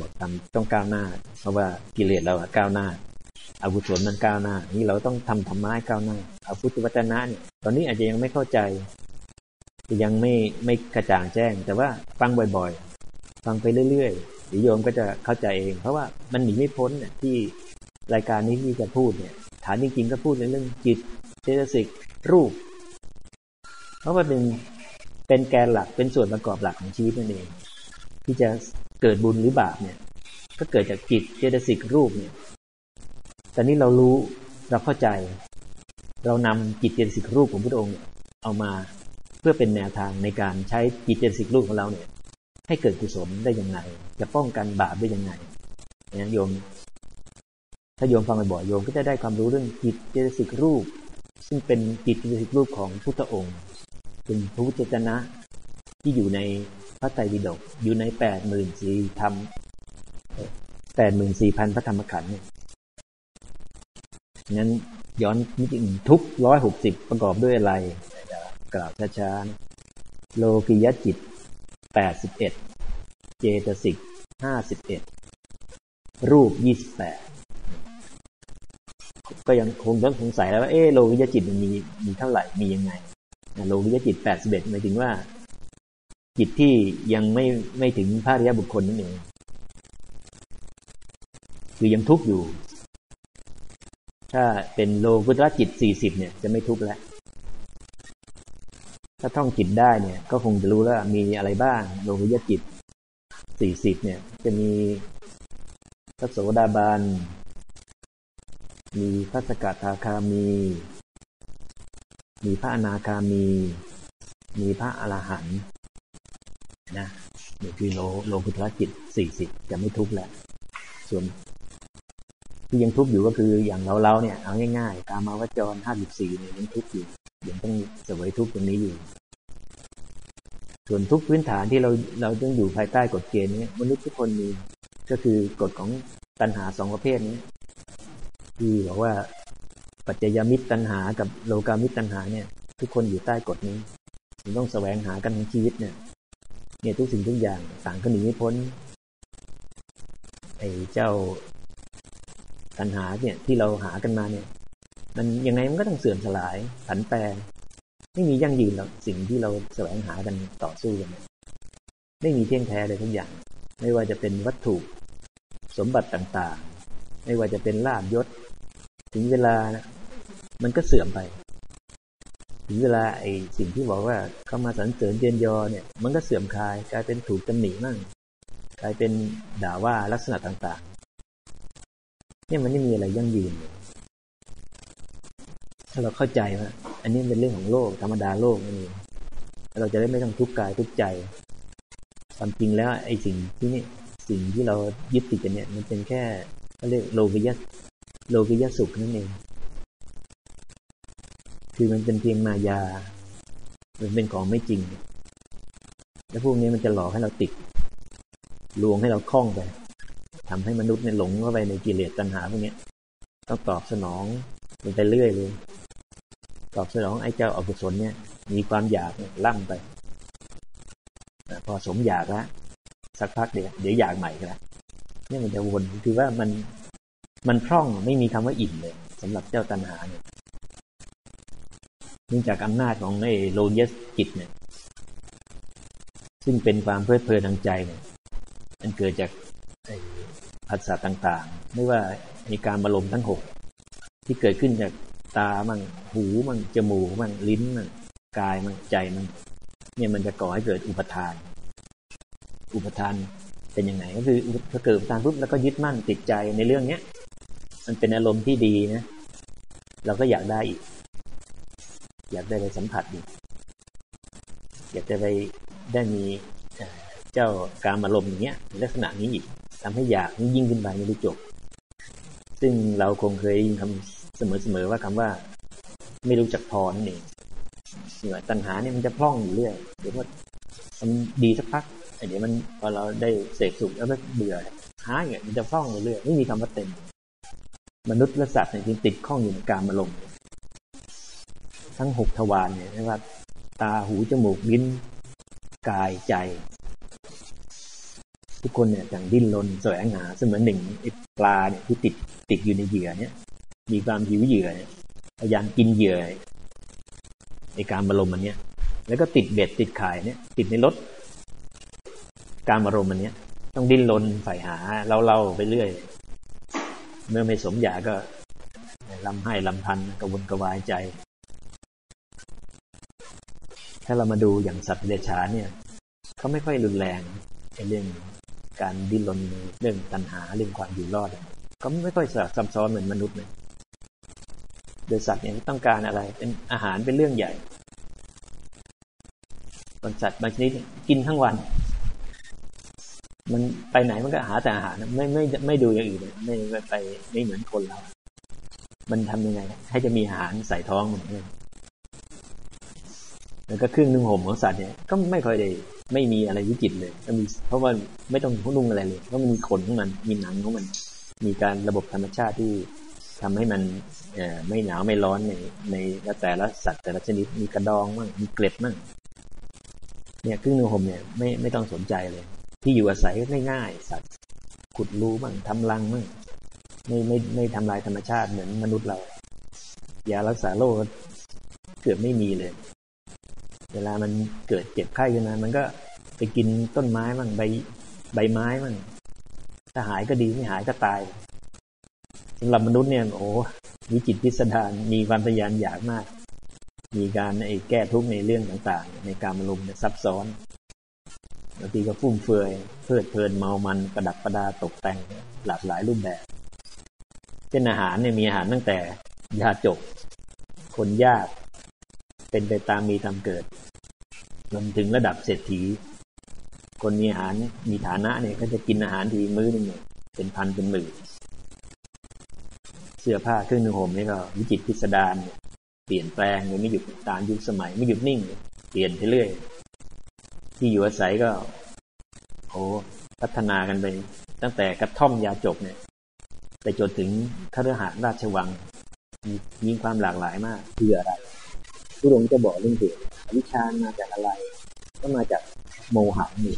บอกทำต้องก้าวหน้า เพราะว่ากิเลสเราอะก้าวหน้าอากุศลมันก้าวหน้า นี่เราต้องทำธรรมะให้ก้าวหน้าอาพุทธวัจนะเนี่ยตอนนี้อาจจะยังไม่เข้าใจ ยังไม่ไม่กระจ่างแจ้ง แต่ว่าฟังบ่อยๆ ฟังไปเรื่อยๆเดี๋ยวโยมก็จะเข้าใจเอง เพราะว่ามันหนีไม่พ้นเนี่ยที่รายการนี้ที่จะพูดเนี่ย ฐานจริงๆก็พูดในเรื่องจิตเจตสิกรูป เพราะว่าเป็นเป็นแกนหลักเป็นส่วนประกอบหลักของชีวิตนั่นเอง ที่จะ เกิดบุญหรือบาปเนี่ย ก็เกิดจากจิตเจตสิกรูปเนี่ยต่นี้เรารู้เราเข้าใจ เรานำจิตเจตสิกรูปของพระองค์เนี่ยเอามาเพื่อเป็นแนวทางในการใช้จิตเจตสิกรูปของเราเนี่ย ให้เกิดกุศลได้ยังไง จะป้องกันบาปได้ยังไงอย่างโยม ถ้าโยมฟังบ่อยๆโยมก็จะได้ความรู้เรื่องจิตเจตสิกรูป ซึ่งเป็นจิตเจตสิกรูปของพุทธองค์ เป็นพระพุทธเจนะที่อยู่ใน พระไตรปิฎกอยู่ในแปดหมื่นสี่ธรรมแปดหมื่นสี่พันพระธรรมขันธ์เนี่ยงั้นย้อนนิดนึงทุกร้อยหกสิบประกอบด้วยอะไร กล่าวช้าๆ โลกิยจิตแปดสิบเอ็ดเจตสิกห้าสิบเอ็ดรูปยี่สิบแปดก็ยังคงต้องสงสัยแล้วว่าเออโลกิยจิตมันมีมีเท่าไหร่มียังไงโลกิยจิตแปดสิบเอ็ดหมายถึงว่า จิตที่ยังไม่ไม่ถึงพระริยบุคคลนั่นเองคือยังทุกข์อยู่ ถ้าเป็นโลกุตระจิตสี่สิบเนี่ย จะไม่ทุกข์แล้ว ถ้าท่องจิตได้เนี่ย ก็คงจะรู้แล้วมีอะไรบ้าง โลกุตจิตสี่สิบเนี่ย จะมีพระโสดาบัน มีพระสกทาคามี มีพระอนาคามี มีพระอรหันต์ นะนี่คือโลโลกุตระจิตสี่สิบจะไม่ทุกข์แล้ว ส่วน ที่ยังทุกข์อยู่ก็คืออย่างเราเราเนี่ยเอาง่ายๆ ตามมาวจรห้าสิบสี่เนี่ยยังทุกข์อยู่ยังต้องเสวยทุกข์ตรงนี้อยู่ ส่วนทุกพื้นฐานที่เราเราต้องอยู่ภายใต้กฎเกณฑ์นี้มนุษย์ทุกคนมีก็คือกฎของตัณหาสองประเภทนี้ที่บอกว่าปัจจยมิตรตัณหากับโลกามิตรตัณหาเนี่ย ทุกคนอยู่ใต้กฎนี้ต้องแสวงหากันในชีวิตเนี่ย เนี่ยทุกสิ่งทุกอย่างต่างก็หนีไม่พ้นไอ้เจ้าตัณหาเนี่ยที่เราหากันมาเนี่ย มันยังไงมันก็ต้องเสื่อมสลายผันแปรไม่มียั่งยืนหรอกสิ่งที่เราแสวงหากันต่อสู้กันไม่มีเที่ยงแท้เลยทุกอย่าง ไม่ว่าจะเป็นวัตถุสมบัติต่างๆ ไม่ว่าจะเป็นลาบยศ ถึงเวลานะมันก็เสื่อมไป ถึงเวลาไอ้สิ่งที่บอกว่าเข้ามาสรรเสริญเจนยอเนี่ย มันก็เสื่อมคลายกลายเป็นถูกตำหนิมั่งกลายเป็นด่าว่าลักษณะต่างเนี่ยมันไม่มีอะไรยั่งยืน ถ้าเราเข้าใจว่าอันนี้เป็นเรื่องของโลกธรรมดาโลกนี่เราจะได้ไม่ต้องทุกข์กายทุกข์ใจความจริงแล้วไอ้สิ่งที่นี่สิ่งที่เรายึดติดกันเนี่ย มันเป็นแค่เขาเรียกโลกิยะโลกิยะสุขนั่นเอง คือมันเป็นเพียงมายา มันเป็นของไม่จริง แล้วพวกนี้มันจะหลอกให้เราติด ลวงให้เราคล้องไปทำให้มนุษย์เนี่ยหลงเข้าไปในกิเลสตัณหาพวกนี้ต้องตอบสนองมันไปเรื่อยเลย ตอบสนองไอ้เจ้าอกุศลเนี่ย มีความอยากล่ำไป พอสมอยากแล้วสักพักเดี๋ยวเดี๋ยวอยากใหม่ก็แล้วนี่มันจะวนคือว่ามันมันพร่องไม่มีคำว่าอิ่มเลยสำหรับเจ้าตัณหาเนี่ย เนื่องจากอำนาจของไอ้โลยสจิตเนี่ย ซึ่งเป็นความเพลิดเพลินทางใจเนี่ย มันเกิดจากผัสสะต่างๆ ไม่ว่ามีการมาลมทั้งหกที่เกิดขึ้นจากตามั่งหูมั่งจมูกมั่งลิ้นมั่งกายมั่งใจมั่งเนี่ยมันจะก่อให้เกิดอุปทาน อุปทานเป็นยังไงก็คือถ้าเกิดอุปทานปุ๊บแล้วก็ยึดมั่นติดใจในเรื่องเนี้ย มันเป็นอารมณ์ที่ดีนะ เราก็อยากได้อีก อยากได้ไปสัมผัสอีกอยากจะไปได้มีเจ้าการอารมณ์อย่างเงี้ยลักษณะนี้อีกทำให้อยากยิ่งขึ้นไปไม่ได้จบ ซึ่งเราคงเคยยินคำเสมอๆว่าคำว่า ไม่รู้จักพอนั่นเองเนี่ยตัณหาเนี่ยมันจะพร่องอยู่เรื่อยเดี๋ยวว่ามันดีสักพักเดี๋ยวมันพอเราได้เสกสุขแล้วก็เบื่อหาเนี่ยมันจะพร่องเรื่อยไม่มีคำว่าเต็ม มนุษย์และสัตว์เนี่ยจึงติดข้องอยู่ในการมาลง ทั้งหกทวารเนี่ยไม่ว่า ตาหูจมูกลิ้นกายใจ ทุกคนเนี่ยต่างดิ้นรนแสวงหาเสมือนหนึ่งปลาเนี่ยที่ติดติดอยู่ในเหยื่อเนี่ย มีความหิวเหยื่อพยายามกินเหยื่อในการบรมมันเนี้ยแล้วก็ติดเบ็ดติดข่ายเนี่ย ติดในรถการบรมมันเนี้ยต้องดิ้นรนใฝ่หาเล่าๆไปเรื่อย เมื่อไม่สมอยากก็ลำให้ลำพันกระวนกระวายใจ ถ้าเรามาดูอย่างสัตว์เดรัจฉานเนี่ยเขาไม่ค่อยรุนแรงในเรื่องการดิ้นรนเรื่องตัณหาเรื่องความอยู่รอดก็ไม่ค่อยซับซ้อนเหมือนมนุษย์เลยโดยสัตว์เนี่ยต้องการอะไร เป็นอาหารเป็นเรื่องใหญ่บางสัตว์บางชนิดกินทั้งวัน มันไปไหนมันก็หาแต่อาหารไม่ไม่ไม่ดูอย่างอื่นเลยไม่ไปไม่เหมือนคนเรา มันทำยังไง ให้จะมีอาหารใส่ท้องเหมันเอง แล้วก็เครื่องนุ่งห่มของสัตว์เนี่ยก็ไม่ค่อยได้ไม่มีอะไรวิจิตเลยก็มีเพราะว่าไม่ต้องนุ่งอะไรเลยเพราะมันมีขนของมันมีหนังของมัน มีการระบบธรรมชาติที่ทำให้มันไม่หนาวไม่ร้อนในในแต่ละสัตว์แต่ละชนิดมีกระดองมั่งมีเกล็ดมั่งเนี่ยเครื่องนุ่งห่มเนี่ยไม่ไม่ต้องสนใจเลย ที่อยู่อาศัยก็ง่ายๆสัตว์ขุดรูมั่งทำรังมั่งไม่ไม่ไม่ทำลายธรรมชาติเหมือนมนุษย์เรายารักษาโรคเกือบไม่มีเลย เวลามันเกิดเจ็บไข้ขึ้นมามันก็ไปกินต้นไม้บ้างใบใบไม้บ้างถ้าหายก็ดีไม่หายก็ตายสำหรับมนุษย์เนี่ยโอ้มีจิตพิสดารมีความทยานอยากมาก มีการไอ้แก้ทุกข์ในเรื่องต่างๆ ในการมารมเนี่ยซับซ้อนบางทีก็ฟุ่มเฟือยเพลิดเพลินเมามันประดับประดาตกแต่งหลากหลายรูปแบบเช่นอาหารเนี่ยมีอาหารตั้งแต่ยาจก คนยาก เป็นไปตามมีตามเกิดจนถึงระดับเศรษฐี คนมีอาหารมีฐานะเนี่ยก็จะกินอาหารทีมื้อนึงเนี่ยเป็นพันเป็นหมื่นเสื้อผ้าเครื่องนุ่งห่มนี่ก็วิจิตพิสดารเปลี่ยนแปลงไม่หยุดตามยุคสมัย ไม่หยุดนิ่ง เปลี่ยนไปเรื่อย ที่อยู่อาศัยก็โอ้พัฒนากันไป ตั้งแต่กระท่อมยาจกเนี่ยไปจนถึงคฤหาสน์ราชวัง มีมีความหลากหลายมากเพื่ออะไร ผู้ลงจะบอกเรื่องเหตุวิชามาจากอะไร ก็มาจากโมหะนี่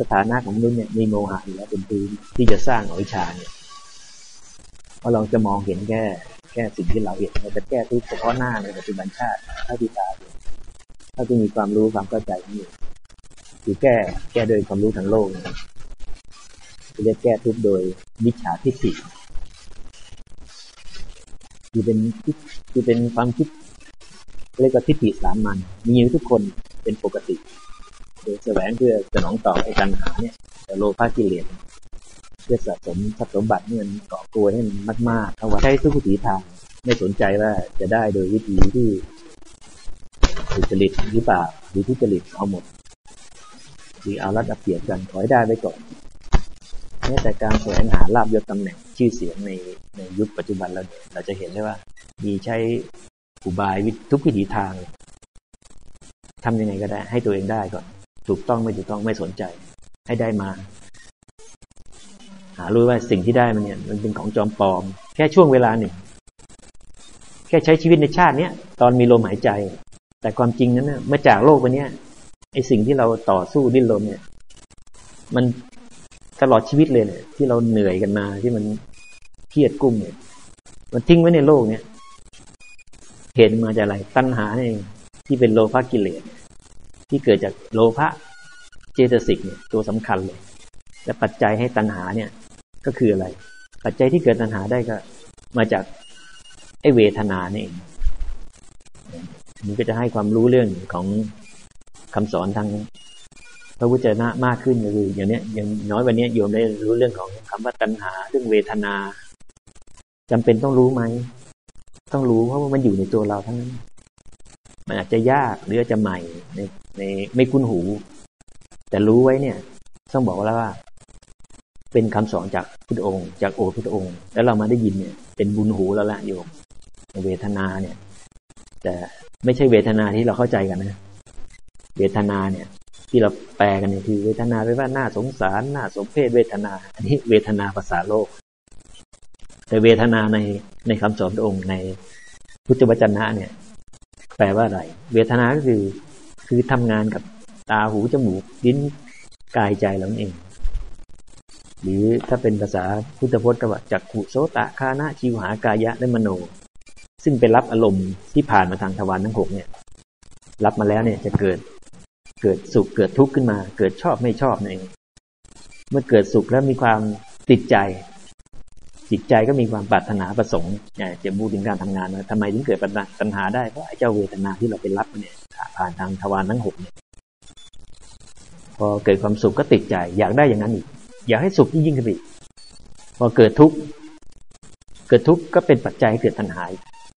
สถานะของมนุษย์เนี่ยมีโมหะอยู่แล้วเป็นพื้นที่จะสร้างอวิชาเนี่ยพอเราจะมองเห็นแค่แค่สิ่งที่เราเห็นเราจะแก้ทุกเฉพาะหน้าในปัจจุบันชาติเท่าที่ตาเท่าที่มีความรู้ความเข้าใจนี่คือแก้แก้โดยความรู้ทางโลกจะเรียกแก้ทุกโดยวิชาทิฏฐิ คือเป็นคือเป็นความคิดเรียกว่าทิฏฐิสามัญมีอยู่ทุกคนเป็นปกติโดยแสวงเพื่อสนองตอบไอ้การหาเนี่ยแต่โลภะกิเลสเพื่อสะสมทรัพย์สมบัติเนี่ยมันเกาะกลัวให้มันมากๆเขาไว่าใช้ทุกวิถีทางไม่สนใจว่าจะได้โดยวิธีที่สุจริตหรือเปล่าหรือที่จริตเอาหมดหรือเอารัดเอาเปรียบกันขอให้ได้ไว้ก่อน แม้แต่การแสวงหาลาบยศตำแหน่งชื่อเสียงในในยุคปัจจุบันเราเราจะเห็นได้ว่า มีใช้อุบายทุกวิถีทางทำยังไงก็ได้ ให้ตัวเองได้ก่อน ถูกต้องไม่ถูกต้องไม่สนใจ ให้ได้มา หารู้ว่าสิ่งที่ได้มันเนี่ย มันเป็นของจอมปลอม แค่ช่วงเวลาหนึ่ง แค่ใช้ชีวิตในชาติเนี้ยตอนมีลมหายใจ แต่ความจริงนั้นเนี่ยเมื่อจากโลกไปเนี้ยไอสิ่งที่เราต่อสู้ดิ้นรนเนี่ย มัน ตลอดชีวิตเลยเนี่ย ที่เราเหนื่อยกันมาที่มันเครียดกุ้มเนี่ย มันทิ้งไว้ในโลกเนี่ย เหตุมาจากอะไรตัณหาเองที่เป็นโลภะกิเลสที่เกิดจากโลภะเจตสิกเนี่ยตัวสำคัญเลยและปัจจัยให้ตัณหาเนี่ย ก็คืออะไร ปัจจัยที่เกิดตัณหาได้ก็ มาจากไอเวทนานี่เองมันก็จะให้ความรู้เรื่องของคำสอนทาง พระพุทธเจ้ามากขึ้นก็คืออย่างนี้อย่างน้อยวันนี้โยมได้รู้เรื่องของคำว่าตัณหาเรื่องเวทนาจำเป็นต้องรู้ไหมต้องรู้เพราะว่ามันอยู่ในตัวเราทั้งนั้น มันอาจจะยากหรืออาจจะใหม่ในในไม่คุ้นหู แต่รู้ไว้เนี่ย ต้องบอกแล้วว่า เป็นคำสอนจากพุทธองค์ จากโอพุทธองค์ แล้วเรามาได้ยินเนี่ย เป็นบุญหูแล้วละโยมเวทนาเนี่ย แต่ไม่ใช่เวทนาที่เราเข้าใจกันนะ เวทนาเนี่ย ที่เราแปลกันเนี่ยคือเวทนาแปลว่าหน้าสงสารหน้าสมเพศเวทนา อันนี้เวทนาภาษาโลก แต่เวทนาในในคำสอนองค์ในพุทธวจนะเนี่ย แปลว่าอะไร เวทนาก็คือคือทำงานกับตาหูจมูกลิ้นกายใจเราเอง หรือถ้าเป็นภาษาพุทธพจน์ก็ว่าจักขุโสตะคานะชิวหากายะและมโน ซึ่งเป็นรับอารมณ์ที่ผ่านมาทางทวารทั้งหกเนี่ย รับมาแล้วเนี่ยจะเกิด เกิดสุขเกิดทุกข์ขึ้นมา เกิดชอบไม่ชอบนั่นเอง เมื่อเกิดสุขแล้วมีความติดใจ จิตใจก็มีความปรารถนาประสงค์จะบูถึงการทำงานว่าทำไมถึงเกิดปัญหาได้เพราะไอเจ้าเวทนาที่เราไปรับเนี่ยผ่านทางทวารทั้งหกเนี่ยพอเกิดความสุขก็ติดใจ อยากได้อย่างนั้นอีก อยากให้สุขยิ่งขึ้นไปพอเกิดทุกข์เกิดทุกข์ก็เป็นปัจจัยเกิดตัณหา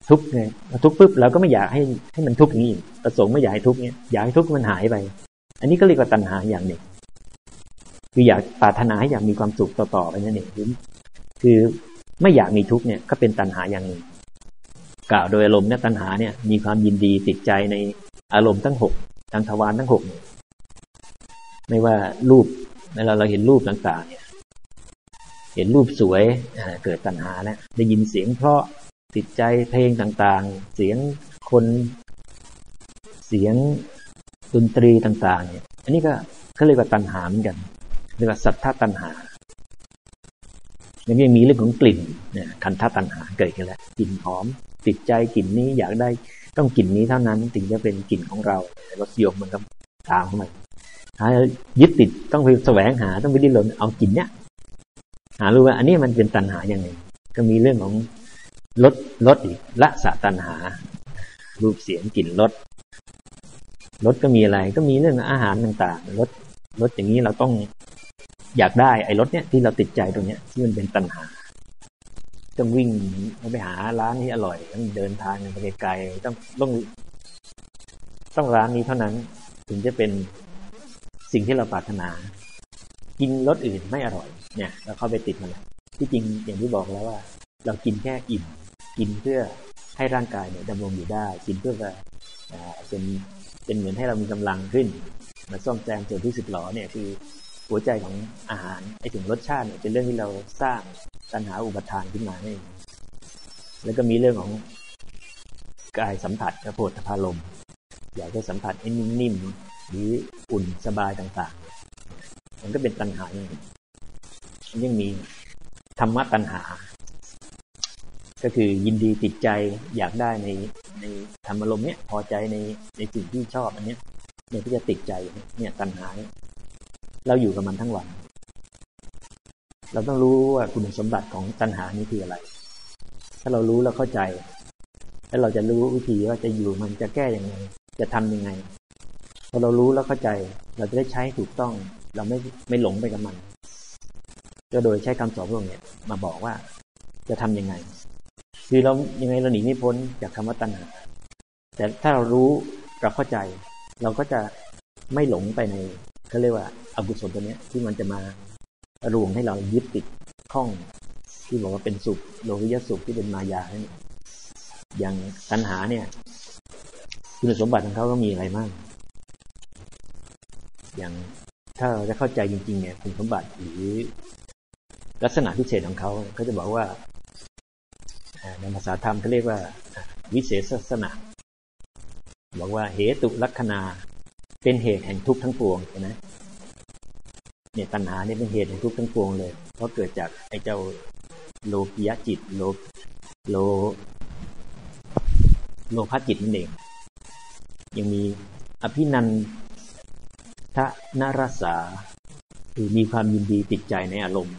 ทุกข์ไงทุกปุ๊บเราก็ไม่อยากให้ให้มันทุกอย่างนี้ประสงค์ไม่อยากให้ทุกเนี้ยอยากให้ทุกมันหายไป อันนี้ก็เรียกว่าตัณหาอย่างหนึ่งคืออยากปรารถนาให้อยากมีความสุขต่อๆไปนั่นเองคือไม่อยากมีทุกเนี่ยก็เป็นตัณหาอย่างหนึ่ง กล่าวโดยอารมณ์เนี่ยตัณหาเนี่ยมีความยินดีติดใจในอารมณ์ทั้งหกทางทวารทั้งหกไม่ว่ารูปเวลาเราเห็นรูปต่างๆเนี่ยเห็นรูปสวยเกิดตัณหาแล้วได้ยินเสียงเพราะ ติดใจเพลงต่างๆ เสียงคนเสียงดนตรีต่างๆเนี่ยอันนี้ก็เขาเรียกว่าตัณหาเหมือนกันเรียกว่าสัทธาตัณหายังมีเรื่องของกลิ่นเนี่ยคันธตัณหาเกิดขึ้นแล้วกลิ่นหอม ติดใจกลิ่นนี้อยากได้ต้องกลิ่นนี้เท่านั้นถึงจะเป็นกลิ่นของเรารสยมมันก็ตามเข้ามาหายึดติดต้องไปแสวงหาต้องไปดิ้นรนเอากลิ่นเนี้ยหารู้ว่าอันนี้มันเป็นตัณหาอย่างหนึ่งก็มีเรื่องของ ลดลดอีกละสะตัณหา รูปเสียงกลิ่นรสรสก็มีอะไรก็มีเรื่องอาหารต่างๆรสรสอย่างนี้เราต้องอยากได้ไอ้รถเนี้ยที่เราติดใจตรงเนี้ยที่มันเป็นตัณหาต้องวิ่งไปหาร้านที่อร่อยต้องเดินทางไปไกลๆต้องต้องต้องร้านนี้เท่านั้น ถึงจะเป็นสิ่งที่เราปรารถนา กินรสอื่นไม่อร่อย เนี่ยเราเข้าไปติดมันที่จริงอย่างที่บอกแล้วว่า เรากินแค่อิ่ม กินเพื่อให้ร่างกายเนี่ยดำรงอยู่ได้ กินเพื่อเป็นเป็นเหมือนให้เรามีกำลังขึ้น มาซ่อมแซมส่วนที่สึกหลอเนี่ยคือหัวใจของอาหารไอ้ถึงรสชาติเนี่ยเป็นเรื่องที่เราสร้างตัณหาอุปทานขึ้นมาเองแล้วก็มีเรื่องของกายสัมผัสกระโผฏพารมอยากจะสัมผัสให้นิ่มๆหรืออุ่นสบายต่างๆ มันก็เป็นตัณหาอย่างยังมีธรรมะตัณหา ก็คือยินดีติดใจอยากได้ในในธรรมอารมณ์เนี้ยพอใจในในสิ่งที่ชอบอันเนี้ยเนี่ยที่จะติดใจเนี่ยตัณหาเนี่ยเราอยู่กับมันทั้งวัน เราต้องรู้ว่าคุณสมบัติของตัณหานี้คืออะไร ถ้าเรารู้แล้วเข้าใจ แล้วเราจะรู้วิธีว่าจะอยู่มันจะแก้ยังไง จะทํำยังไงพอเรารู้แล้วเข้าใจ เราจะได้ใช้ถูกต้อง เราไม่ไม่หลงไปกับมัน ก็โดยใช้คำสอนพวกนี้มาบอกว่าจะทํำยังไง คือเรายังไงเราหนีไม่พ้นจากคำว่าตัณหา แต่ถ้าเรารู้เราเข้าใจ เราก็จะไม่หลงไปในเขาเรียกว่าอากุศลตัวนี้ที่มันจะมารวงให้เรายึดติดข้อง ที่บอกว่าเป็นสุขโลวิยสุขที่เป็นมายาเนี่ยอย่างตัณหาเนี่ย คุณสมบัติของเขาก็มีอะไรบ้างอย่างถ้าเราจะเข้าใจจริง ๆ เนี่ยคุณสมบัติหรือลักษณะพิเศษของเขาเขาจะบอกว่า ในภาษาธรรมเขาเรียกว่า วิเศษลักษณะบอกว่าเหตุลักษณะเป็นเหตุแห่งทุกข์ทั้งปวงใช่ไหมเนี่ยตัณหาเนี่ยเป็นเหตุแห่งทุกข์ทั้งปวงเลย เพราะเกิดจากไอ้เจ้าโลภยจิตโลโลโลภจิตนั่นเอง ยังมีอภินันทะนารสา คือมีความยินดีติดใจในอารมณ์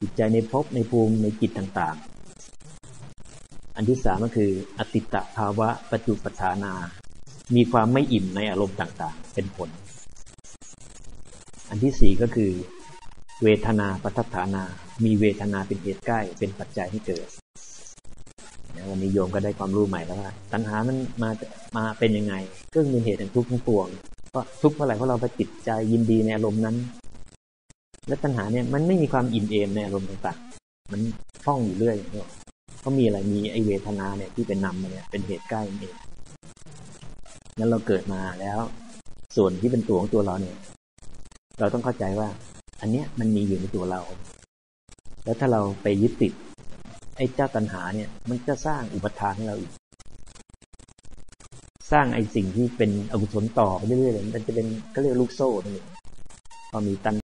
ติดใจในภพในภูมิในจิตต่าง ๆ อันที่สามก็คือ อติตะภาวะปัจจุปทานา มีความไม่อิ่มในอารมณ์ต่าง ๆ เป็นผล อันที่สี่ก็คือ เวทนาปัฏฐานา มีเวทนาเป็นเหตุใกล้เป็นปัจจัยให้เกิดวันนี้โยมก็ได้ความรู้ใหม่แล้วว่าตัณหามันมามาเป็นยังไงก็เป็นเหตุแห่งทุกข์ทั้งปวงเพราะทุกข์เมื่อไรเพราะเราไปติดใจยินดีในอารมณ์นั้น และตัณหาเนี่ยมันไม่มีความอิ่มเอมในอารมณ์ต่างๆ มันฟ้องอยู่เรื่อยเพราะมีอะไรมีไอเวทนาเนี่ยที่เป็นนำมาเนี่ยเป็นเหตุใกล้เองงั้นเราเกิดมาแล้ว ส่วนที่เป็นตัวของตัวเราเนี่ย เราต้องเข้าใจว่า อันเนี้ยมันมีอยู่ในตัวเรา แล้วถ้าเราไปยึดติดไอ้เจ้าตัณหาเนี่ย มันจะสร้างอุปทานให้เราอีก สร้างไอ้สิ่งที่เป็นอกุศลต่อไปเรื่อยๆมันจะเป็นก็เรียกลูกโซ่นั่นเองพอมีตัณ